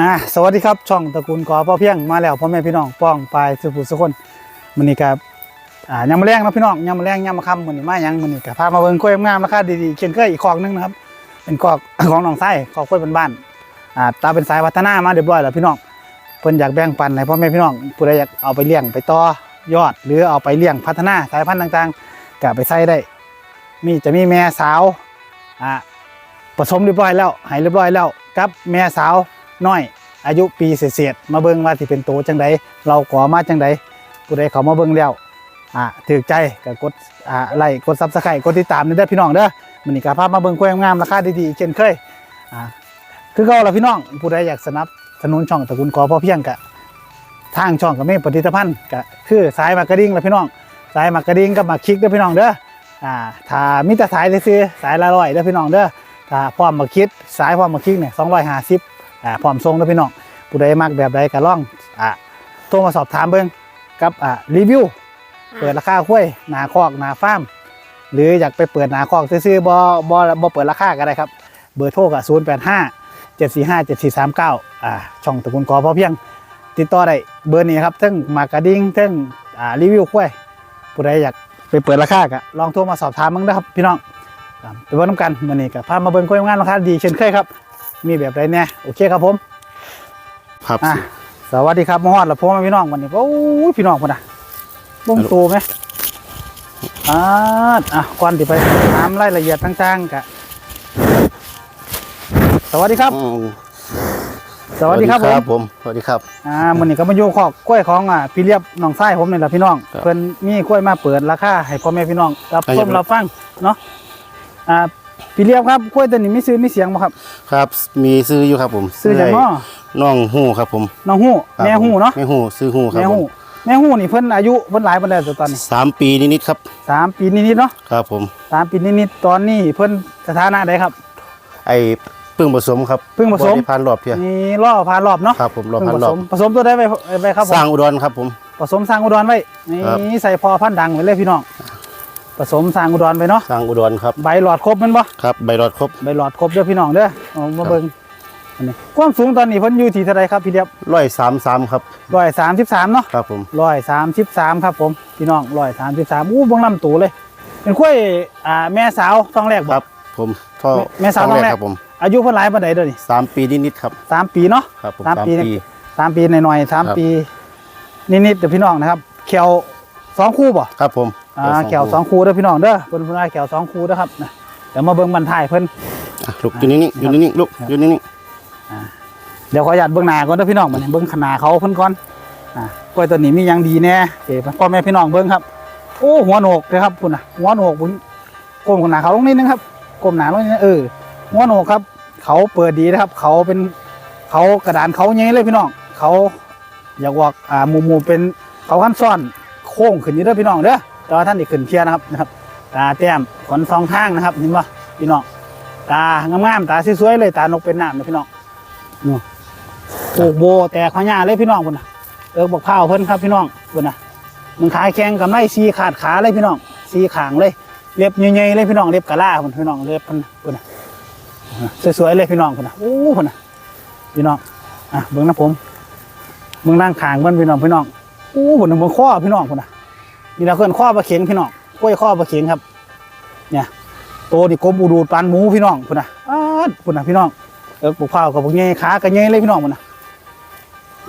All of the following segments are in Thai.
อ่าสวัสดีครับช่องตระกูลกอพ่อเพียงมาแล้วพ่อแม่พี่น้องป้องปลายสุภูสุคนมื้อนี้ครับอ่ายามมะแรงนะพี่น้องยามมะแรงยามมะค่ำมื้อนี้มายังมื้อนี้ก็พามาเบิ่งกล้วยงามราคาดีๆเช่นเคยอีกคอกหนึงนะครับเป็นคอกของน้องไส้คอกกล้วยบ้านๆอ่าตาเป็นสายพัฒนามาเรียบร้อยแล้วพี่น้องเพิ่นอยากแบ่งปันให้พ่อแม่พี่น้องผู้ใดอยากเอาไปเลี้ยงไปต่อยอด หรือเอาไปเลี้ยงพัฒนาสายพันธุ์ต่างๆก็ไปใส่ได้ มีจะมีแม่สาวอ่าผสมเรียบร้อยแล้วหายเรียบร้อยแล้วกับแม่สาว น้อย อายุปีเศษๆมาเบิ่งว่าสิเป็นโตจังใดเราขอมาจังใดผู้ใดเขามาเบิ่งแล้วอ่าถือใจก็กดอ่าไลค์กดซับสไครต์กดติดตามนี่เด้อพี่น้องเด้อมื้อนี้ก็พาพมาเบิ่งกล้วยงามราคาดีๆอีกเช่นเคยอ่าคือเก่าละพี่น้องผู้ใดอยากสนับสนุนช่องตระกูลกอพอเพียงกะทางช่องก็มีผลิตภัณฑ์ก็คือสายมากระดิ่งละพี่น้องสายมากระดิ่งกับมาคลิกเด้อพี่น้องเด้ออ่าถ้ามีแต่สายเลยซื้อสายละร้อยเด้อพี่น้องเด้อถ้าพร้อมมาคิดสายพร้อมมาคิดเนี่ยสองร้อยห้าสิบ อ่าพร้อมส่งนะพี่น้องผู้ใดมักแบบใดก็ล่องอ่าโทรมาสอบถามเบิ่งกับอ่ารีวิว เปิดราคาคุ้ยหนาคอกหนาฟาร์มหรืออยากไปเปิดหนาคอกซื้อๆบ่บ่บ่เปิดราคาก็ได้ครับเบอร์โทรกับศูนย์แปดห้าเจ็ดสี่ห้าเจ็ดสี่สามเก้าอ่าช่องตระกูลกอพอเพียง ติดต่อได้เบอร์นี้ครับทั้งมากระดิ่งทั้งอ่ารีวิวคุ้ยผู้ใดอยากไปเปิดราคาก็ลองโทรมาสอบถามมึงนะครับพี่น้องครับไปเบิ่งน้ำกันมื้อนี้ก็พามาเบิ่งกล้วยงานราคาดีเช่นเคยครับ มีแบบใดแน่โอเคครับผม ครับอะสวัสดีครับมาฮอดแล้วพ่อแม่พี่น้องวันนี้โอ้ยพี่น้องพุ่นน่ะบ่งโตไหมอ่าอะก่อนที่ไปถามรายละเอียดต่างๆกะสวัสดีครับอืมสวัสดีครับผมผม สวัสดีครับอ่ามื้อนี้ก็มาอยู่คอกกล้วยของอะพี่เรียบน้องชายผมนี่แหละพี่น้องครับเพิ่นมีกล้วยมาเปิดราคาให้พ่อแม่พี่น้องรับอะชมอย่ารับฟังเนาะอ่า พี่เรียบครับกล้วยตัวนี้มีซื้อมีเสียงบ่ครับ ครับ มีซื้ออยู่ครับผมซื้อจากน้อน้องหูครับผมน้องฮู้ครับแม่ฮู้เนาะแม่หูซื้อหูครับแม่ผฮู้มแม่ฮู้นี่เพิ่นอายุเพิ่นหลายปานใดตัวตอนนี้สามปีนิดๆครับ สามปีนิดๆเนาะครับผม สามปีนิดๆตอนนี้เพิ่นสถานะใดครับ ไอ้เพิ่งผสมครับเพิ่งผสม บ่ได้พันรอบเพียนี่ล่อพานรอบเนาะครับผมรอบเพิ่งพัผนรสอบมผสมตัวได้ไปไปครับผสร้างมอุดรครับผม ผสมสร้างอุดรไว้ครับนี่ใส่พอพันธุ์ดังไว้เลยพี่น้อง ผสมสร้างอุดรไปเนาะสร้างอุดรครับ ใบหลอดครบแมันบ่ครับใบรอดครบใบหลอดครบเด้อพี่น้องเด้อเอามาเบิ่งอันนี้ความสูงตอนนี้เพิ่นอยู่ที่เท่าไรครับพี่เดียบร้อยสามสามครับร้อยสามสิบสามเนาะครับผมร้อยสามสิบสามครับผมพี่น้องร้อยสามสิบสามอู้เบงลำตูเลย เป็นกล้วยอ่าแม่สาวท้องแรกคบ่รับ ผมท่อแม่สาวท้องท้องแรกครับผมอายุเพิ่นหลายปานใดเด้อนี่สามปีนิดๆครับสามปีเนาะครับผมสามสามปีปีสามปีหน่อยๆสามครับปีนิดๆเดี๋ยวพี่น้องนะครับแขวสองคู่บ่ครับผม อ่าแขวสองคู่เด้อพี่น้องเด้อเพิ่นเพิ่นว่าแขวสองคู่เด้อครับนะเดี๋ยวมาเบิ่งบรรทายเพิ่นอะลูกอยู่นิ่งๆอยู่นิ่งๆลูกอยู่นิ่งเดี๋ยวขออนุญาตเบิ่งหน้าก่อนเด้อพี่น้องมันเบิ่งขนาดเขาเพิ่นก่อนอ่ากล้วยตัวนี้มีหยังดีแน่เดี๋ยวพ่อแม่พี่น้องเบิ่งครับโอ้หัวโหนกเลยครับพุ่นน่ะหัวโหนกบุญก้มขนาดเขาลงนิดนึงครับก้มหน้าลงนิดนึงเออหัวโหนกครับ เขาเปิดดีนะครับ เขาเป็นเขากระดานเขาใหญ่เลยพี่น้องเขาอยากว่าอ่าหมู่หมู่เป็นเขาขั้นซ่อนโค้งขึ้นนี่เด้อพี่น้องเด้อ แต่ว่าท่านอีกขึ้นเทียนะครับนะครับ ตาแต้มขนสองข้างนะครับเห็นป่ะพี่น้องตางามๆตาสวยๆเลยตานกเป็นน้ำเลยพี่น้องนู่ปลูกโบแตกขอยาเลยพี่น้องพุ่นนะเอิกบอกข้าวเพิ่นครับพี่น้องพุ่นนะมันขายแข่งกับไรซีขาดขาเลยพี่น้องซีขางเลยเล็บใหญ่ๆเลยพี่น้องเล็บกะลาพุ่นพี่น้องเล็บพุ่นพุ่นนะสวยๆเลยพี่น้องพุ่นนะโอ้พุ่นนะพี่น้องอะเบิ่งนะผมเบิ่งนั่งขางเบิ่งพี่น้องพี่น้องโอ้พุ่นนะเบิ่งข้อพี่น้องพุ่นนะ นี่เราเคลื่อนข้อปลาเข็งพี่น้องกล้วยข้อปลาเข็งครับ เนี่ยโตนี่กลมอุดูดปานหมูพี่น้องพุ่นนะอ้าพุ่นนะพี่น้องเออปลูกข้าวกับพวกเงี้ยขากับเงี้ยเลยพี่น้องพุ่นนะ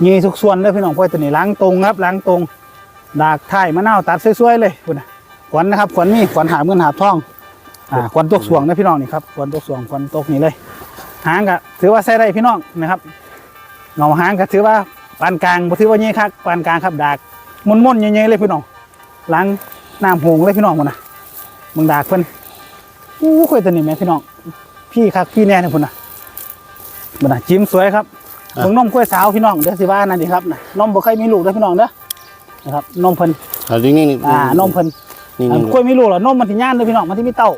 เงี้ยทุกส่วนเลยพี่น้องกล้วยตัวนี้ล้างตรงครับล้างตรงดากไทยมะนาวตัดสวยๆเลยพุ่นนะขวัญนะครับขวัญนี่ขวัญหาบเงินหาบทองอ่าขวัญตกสวงนะพี่น้องนี่ครับขวัญตกสวงขวัญตกนี่เลย หางก็ถือว่าใส่ได้พี่น้องนะครับเงาหางก็ถือว่าปานกลางบ่ถือว่าเงี้ยคักปานกลางครับดากมุนๆเงี้ยๆเลยพี่น้อง ล้างน้ำหงเลยพี่น้องพุ่นนะมึงดากเพิ่นอู้คุยตัวนี้แม่พี่น้อง พี่คักพี่แน่เนี่ยพุ่นน่ะบ่น่ะจิ้มสวยครับอะเบิ่งนมกล้วยสาวพี่น้องเด้อสิว่านั่นดิครับน่ะนมบ่เคยมีลูกเด้อพี่น้องเด้อนะครับนมเพิ่นๆเอานิ่งๆอ่านมเพิ่นนิ่อันงๆกล้วยมีลูกแล้วนมมันสิย่านเด้อพี่น้องมันสิมีเต้า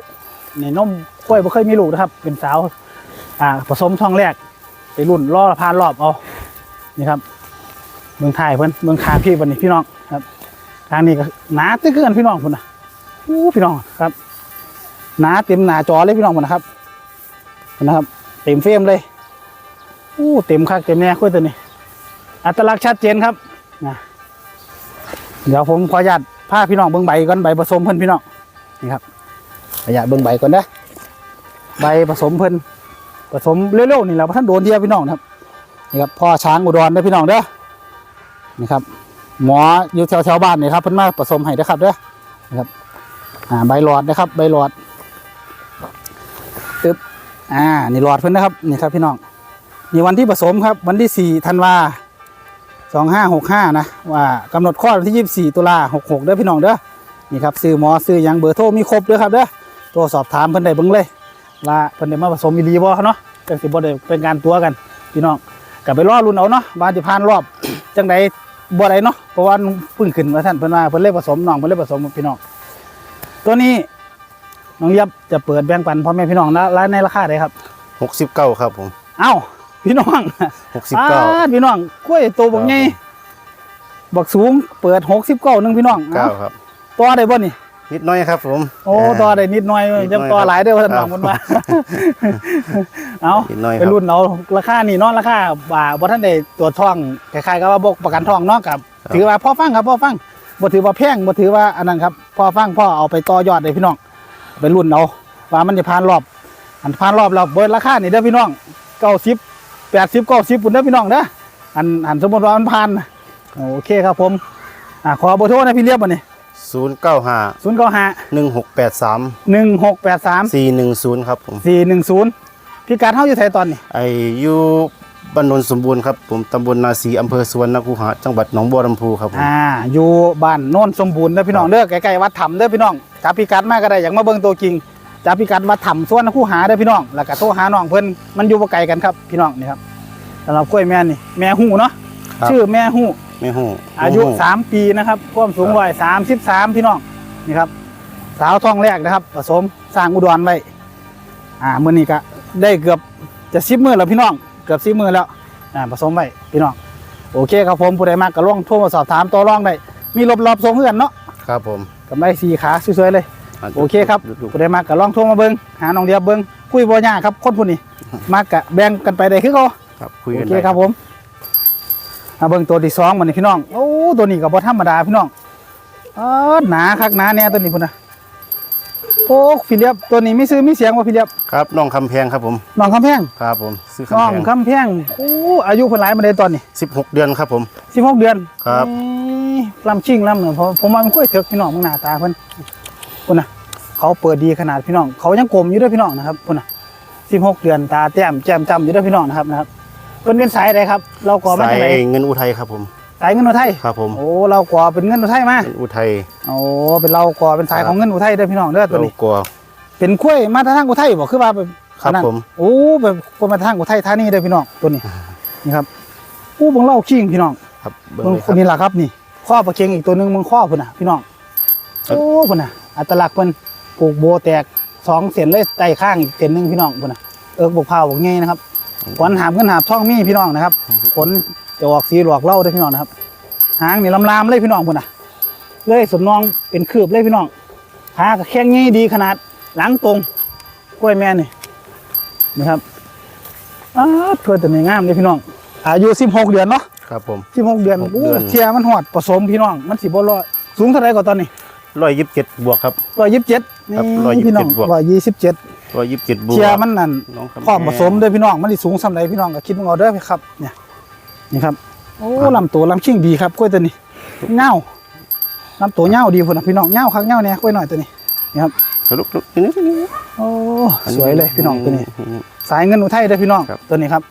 นี่นมกล้วยบ่เคยมีลูกนะครับ เป็นสาว อ่าผสมช่องแรก ไปรุ่นล่อพานรอบเอานี่ครับเมืองไทยเพิ่นเมืองคางพี่เพิ่นนี่พี่น้องครับ ทางนี้ก็หนาตึกเกินพี่น้องพุ่นะอู้พี่น้องครับหนาเต็มหนาจอเลยพี่น้องพุ่นะครับนะครับ เต็มเฟรมเลยอู้เต็มคักเต็มแน่คุยตัวนี้ อัตลักษณ์ชัดเจนครับนะเดี๋ยวผมขออนุญาตพาพี่น้องเบิ่งใบก่อนใบผสมเพิ่นพี่น้องนี่ครับขออนุญาตเบิ่งใบก่อนนะใบผสมเพิ่นผสมเร็วๆนี่แหละเพระท่านโดนเดียวพี่น้องนะครับนี่ครับพ่อช้างอุดรเด้อพี่น้องเด้อนี่ครับ หมออยู่แถวๆบ้านนี่ครับเพิ่นมาผสมให้เด้ครับเด้อนะครับอ่าใบหลอดนะครับ ใบหลอดตึ๊บอ่านี่หลอดเพิ่นนะครับนี่ครับพี่น้องนี่วันที่ผสมครับ วันที่4ธันวา2565นะว่ากำหนดคลอดวันที่24ตุลา66เด้อพี่น้องเด้อนี่ครับซื้อหมอซื้อยังเบอร์โทรมีครบเด้อครับเด้อโทรสอบถามเพิ่นได้เบิ่งเลยว่าเพิ่นได้มาผสมอีหลีบ่เนาะจังสิบ่ได้เป็นการตัวกัน พี่น้องก็ไปรอรุ่นเอาเนาะว่าสิผ่านรอบจังได บ่ได้เนาะเพราะว่าเพิ่งขึ้นมาท่านเพิ่นว่าเพิ่นเลยผสมน้องเพิ่นเลยผสมพี่น้องตัวนี้น้องยับจะเปิดแบ่งปันพ่อแม่พี่น้องนะในราคาใดครับหกสิบเก้าครับผมเอ้าพี่น้องหกสิบเก้าอ่พี่น้องกล้วยโตบักใหญ่บักสูงเปิดหกสิบเก้าหนึ่งพี่น้องเก้าเอ้าครับต่อได้บ่นี่ นิดหน้อยครับ ผม โอ้าต่อได้นิดหน่อยนิดหน่อยยังต่อหลายเด้อท่านครับน้องมันมาเอานิดหน้อยคไปรับรุ่นเอาราคานี่เนาะราคาบ่าบ่ท่านได้ตัวจท่องคล้ายๆกับว่าบกประกันท่องเนาะกับครับ ถือว่าพ่อฟังครับพ่อฟังบ่ถือว่าแพงบ่ถือว่าอันนั้นครับพ่อฟังพ่อเอาไปต่อยอดเลยพี่น้องไปรุ่นเอาว่ามันจะผ่านรอบ อันผ่านรอบแล้วเบิดราคานี่เด้อพี่น้อง90 80 90ปุ่นเด้อพี่น้องเด้ออันอันสมมุติว่ามันผ่านนะโอเคครับผมอ่าขอเบอร์โทรนะพี่เรียบบ่นี่ ศูนย์เก้าห้า095หนึ่งหกแปดสาม1683สี่หนึ่งศูนย์ครับผม410พี่การเฮาอยู่ไสตอนนี้ไออยู่บ้านโนนสมบูรณ์ครับผมตำบลนาสีอำเภอสวนนคูหะจังหวัดหนองบัวลำพูครับผม อ่าอยู่บ้านโน่นสมบูรณ์เด้อพี่น้องเด้อใกล้ๆวัดถ้ำเด้อพี่น้องจับพิกัดมาก็ได้อยากมาเบิ่งตัวจริงจับพิกัดวัดถ้ำส่วนคู่หาเด้อพี่น้องแล้วก็โทรหาน้องเพิ่นมันอยู่บ่ไกลกันครับพี่น้องนี่ครับสำหรับกล้วยแม่นี่แม่ฮู้เนาะครับ ชื่อแม่ฮู้ ไม่หู้อายุไม่หู้3ปีนะครับความสูงร้อยสามสิบสามพี่น้องนี่ครับ สาวท้องแรกนะครับผสมสร้างอุดรไว้อ่ามื้อนี้ก็ได้เกือบจะสิบมื้อแล้วพี่น้อง เกือบสิบมื้อแล้วอ่าผสมไว้พี่น้องโอเคครับผมผู้ใดมากก็ลองโทรมาสอบถามต่อรองได้มีรอบๆทรงเพื่อนเนาะครับผมกับได้สี่ขาสวยๆเลยโอเคครับผู้ใดมากก็ลองโทรมาเบิ้งหาน้องเดียบเบิ้งคุยบ่ยากครับคนผู้นี้มากกะแบ่งกันไปได้คือเขาครับคุยโอกันเคได้ครับผมมา เบิ่งตัวที่สองมันนี่พี่น้องโอ้ตัวนี้ก็บ่ธรรมดาพี่น้องเออหนาคักหนาแน่ตัวนี้พุ่นนะโอ้พี่เลียบตัวนี้มีซื้อมีเสียงว่าพี่เลียบครับน้องคำแพงครับผมน้องคำแพงครับผมซื้อน้องคำแพงคำแพงโอ้อายุเพิ่นหลายมาได้ตอนนี้สิบหกเดือนครับผม16เดือนครับนี่ลำชิงลำเนี่ยผมผมว่ามันค่อยเถิกพี่น้องมึงหน้าตาเพิ่นพุ่นน่ะเขาเปิดดีขนาดพี่น้อง เขายังกลมอยู่เด้วยพี่น้องนะครับพุ่นน่ะ16เดือนตาแต้มแจ่มจำอยู่เด้วยพี่น้องนะครับนะครับ เพิ่นเป็นสายใดครับ เราก่อมาสายจากไหนเงินอุทัยครับผม สายเงินอุทัยครับผมโอ้เราก่อเป็นเงินอุทัยมาเงินอุทัย โอ้เป็นเราก่อเป็นสายของเงินอุทัยเด้อพี่น้องเด้อตัวเรานี้กลัว เป็นกล้วยมาทางอุทัยบอกคือว่าเป็นครับอันนั้นผม โอ้เป็นกล้วยมาทางอุทัยธานีเด้อพี่น้องตัวนี้นี่ครับโอ้เบิ่งเล่าขิงพี่น้อง ครับเบิ่งเบิ่งเลยคครันบนี้ล่ะครับนี่ข้อประเค็งอีกตัวหนึงมึงข้อพุ่นน่ะพี่น้องครับ โอ้พุ่นน่ะอัตลักษณ์เพิ่นปลูกโบแตกสองเส้นเลยใต้ข้างอีกเส้นหนึงพี่น้องพุ่นน่ะเอิกบกพร้าวบกใหญ่นะครับ ขนหามขึ้นหาบช่องมีพี่น้องนะครับขนจะออกสีหลอกเหล่าเด้อพี่น้องนะครับ หางนี่ลำๆเลยพี่น้องพุ่นน่ะเลยสมนองเป็นคืบเลยพี่น้องขากับแข้งงี้ดีขนาดหลังตรงกล้วยแม่นี่นะครับอ้าวเพื่อแต่ไม่งามเลยพี่น้อง อายุ16เดือนเนาะครับผม16เดือนหกโอ้เดือนเทียมันหอดผสมพี่น้อง มันสิบ่ร้อยสูงเท่าไหร่กว่าตอนนี้ร้อยยี่สิบเจ็ดบวกครับ127นี่ครับ127พี่น้องบวก127 ร้อยยี่สิบเจ็ดบวกเทียมันนั่นน้องคำพร้อมแพงผสมด้วยพี่น้องมันสิสูงส่ำใดพี่น้องก็คิดมึงเอาเด้อครับ เนี่ยนี่ครับโอ้ลำตัวลำชิ่งดีครับกล้วยตัวนี้เงาลำตัวเงาดีพุ่นน่ะพี่น้องเงาคักเงาเนี่ยกล้วยหน่อยตัวนี้ลุกลุกนี่นี่นี่โอ้สวยเลยพี่น้องตัวนี้ สายเงินอุทัยเด้อพี่น้องครับตัวนี้ครับ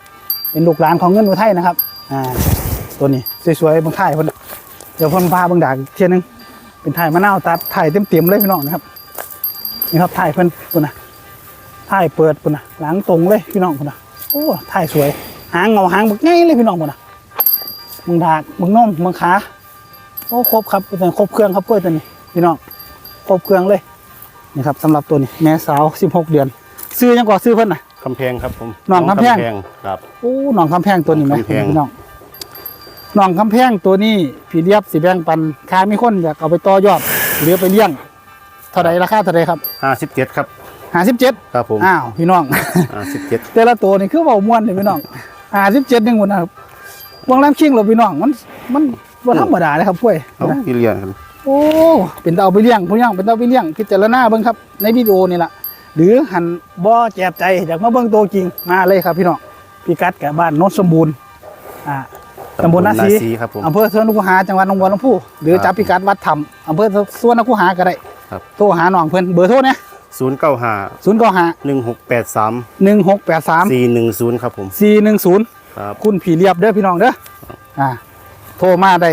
เป็นลูกหลานของเงินอุทัยนะครับอ่าตัวนี้สวยๆเบางถ่ายเพิ่นเดี๋ยวเพิ่นพาเบางดากเทียหนึงเป็นถ่ายมะนาวตัดถ่ายเต็มๆเลยพี่น้องนะครับนี่ครับถ่ายเพิ่นพุ่นน่ะ ถ่ายเปิดพุ่นน่ะหลังตรงเลยพี่น้องพุ่นน่ะโอ้ถ่ายสวย หางเงาหางบักง่ายเลยพี่น้องพุ่นน่ะเบางดากเบางนมเบางขาโอ้ครบครับเป็นครบเครื่องครับกล้วยตัวนี้พี่น้องครบเครื่องเลยนี่ครับสำหรับตัวนี้แม่สาว 16 เดือน ซื้อยังก่อซื้อเพิ่นน่ะคำแพงครับผมน้องคำแพงครับโอ้หนองคำแพงตัวนี้ไหมหนองคำแพงพี่น้องหนองคำแพงตัวนี้พี่เรียบสีแบงปันค้ามีคนอยากเอาไปต่อยอดหรือไปเลี้ยงเท่าไรราคาเท่าไรครับห้าสิบเจ็ดครับ ห้าสิบเจ็ดครับผมอ้าวพี่น้องห้าสิบเจ็ดแต่ละตัวนี่คือเบามวนเลยพี่น้องห้าสิบเจ็ดหนึ่งคนนะครับวงล้ำคิงเราพี่น้องมันมันว่าธรรมดาเลยครับพ่วยเอานะพี่เลี้ยงกันโอ้เป็นเตาไปเลี้ยงผู้ย่างเป็นเตาไปเลี้ยงพิจารณาเบิ่งครับ ในวิดีโอนี่แหละหรือหันบ่แจบใจอยากมาเบิ่งตัวจริงมาเลยครับพี่น้องพี่กัดกับบ้านโนนสมบูรณ์อ่าตำบลนาซีครับผมอำเภอสวนนคูหาจังหวัดหนองบัวลำพูหรือครับจับพิกัดวัดธรรมอำเภอสวนนคูหาก็ได้ครับโทรหาน้องเพิ่นเบอร์โทรเนี่ย ศูนย์เก้าห้าศูนย์เก้าห้าหนึ่งหกแปดสามหนึ่งหกแปดสามสี่หนึ่งศูนย์ครับผมสี่หนึ่งศูนย์ครับคุณผีเรียบเด้อพี่น้องเด้ออ่าโทรมาได้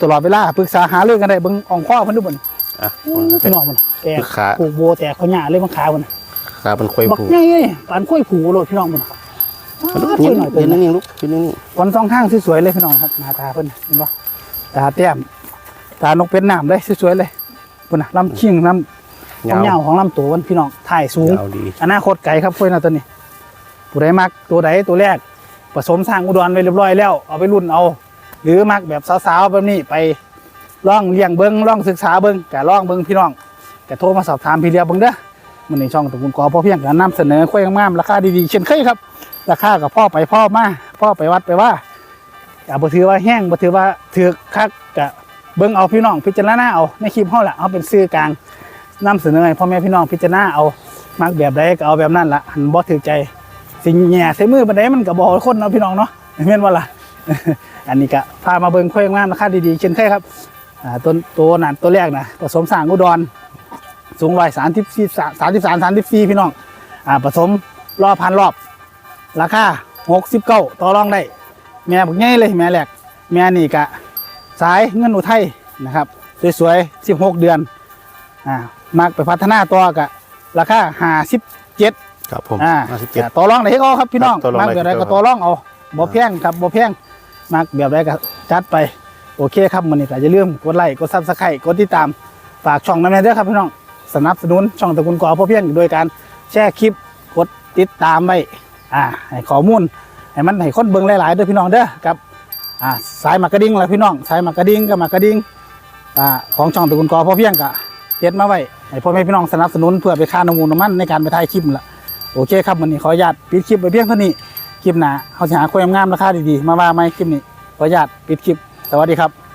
ตลอดเวลาปรึกษาหาเรื่องกันได้เบิ่งอ่องข้อเพิ่นดูบ่นอะพี่น้องมันแตกขาผูกโบแตกขยะเลยมันขามันขาเป็นควายบักผูใหญ่เลยปานกล้วยผูโลดพี่น้องมันยืช่วนยหน่อยตัวยืนนี้นิ่งๆลูกยืนนิ่งวันสองข้างสวยๆเลยพี่น้องครับหน้าตาเพิ่นเห็นบ่ตาแต้มตานกเป็นน้ำเลยสวยๆเลยเพิ่นน่ะลำชิงลำๆ ความยาวของลำตัวมันพี่น้องถ่ายสูงยาวดีอนาคตไกลครับคุยนะตัวนี้ผู้ใดมักตัวใดตัวแรกผสมสร้างอุดรไว้เรียบร้อยแล้วเอาไปรุ่นเอา หรือมักแบบสาวๆแบบนี้ไปล่องเลี้ยงเบิ้งล่องศึกษาเบิ้งกะล่องเบิ้งพี่น้องกะโทรมาสอบถามพี่เรียบเบิ้งเด้อมันในช่องตระกูลกอพ่อเพียงการนำเสนอคุยงามๆราคาดีๆเช่นเคยครับ ราคากับพ่อไปพ่อมาพ่อไปวัดไปว่าอย่าบ่ถือว่าแห้งบ่ถือว่าถือคักกะเบิ้งเอาพี่น้องพิจารณาเอาในคลิปเฮาล่ะเอาเป็นสื่อกลาง นำเสนอให้พ่อแม่พี่น้องพิจารณาเอามักแบบใดก็เอาแบบนั้นละหันบ่ถือใจ สิ่งแย่ใส่มือบันไดมันก็บ่คนเนาะพี่น้องเนาะแม่นว่าล่ะอันนี้ก็พามาเบิ่งค่อยงามราคาดีๆเช่นเคยครับอ่าต้นตัวนั้นตัวแรกนะผสมสางอุดรสูงร้อยสามสิบสี่สามสิบสามสามสิบสี่พี่น้องอ่าผสมรอบพันรอบ ราคาหกสิบเก้าต่อรองได้ แม่บักใหญ่เลยแม่แรกแม่นี่กะสายเงินอุทัยนะครับ สวยๆสิบหกเดือนอ่า มักไปพัฒนาตัวกะราคาห้าสิบเจ็ดครับผมอ่าห้าสิบเจ็ด ต่อรองได้ก็ครับพี่น้องครับต่อรองมักได้แบบใดครัก็บต่อรองเอาบ่แพงครับบ่แพงมักแบบใดก็จัดไปโอเคครับมื้อนี้ก็อย่าลืมกดไลค์กด Subscribe กดติดตามฝากช่องนั้นเด้อครับพี่น้องสนับสนุนช่องตระกูลกอพ่อเพียงโดยการแชร์คลิปกดติดตามไว้อ่าให้ข้อมูลให้มันให้คนเบิ่งหลายๆเด้อพี่น้องเด้อกับอ่าสายหมากกระดิ่งล่ะพี่น้องสายหมากกระดิ่งกับหมากกระดิ่ง อ่าของช่องตระกูลกอพ่อเพียงกะเฮ็ดมาไว้ ให้พ่อแม่พี่น้องสนับสนุนเพื่อไปค่าน้ำมูลน้ำมันในการไปถ่ายคลิปละโอเคครับวันนี้ขออนุญาตปิดคลิปไปเพียงเท่านี้คลิปหน้าเขาจะหาความงามราคาดีๆมาว่าไหมคลิปนี้ขออนุญาตปิดคลิปสวัสดีครับ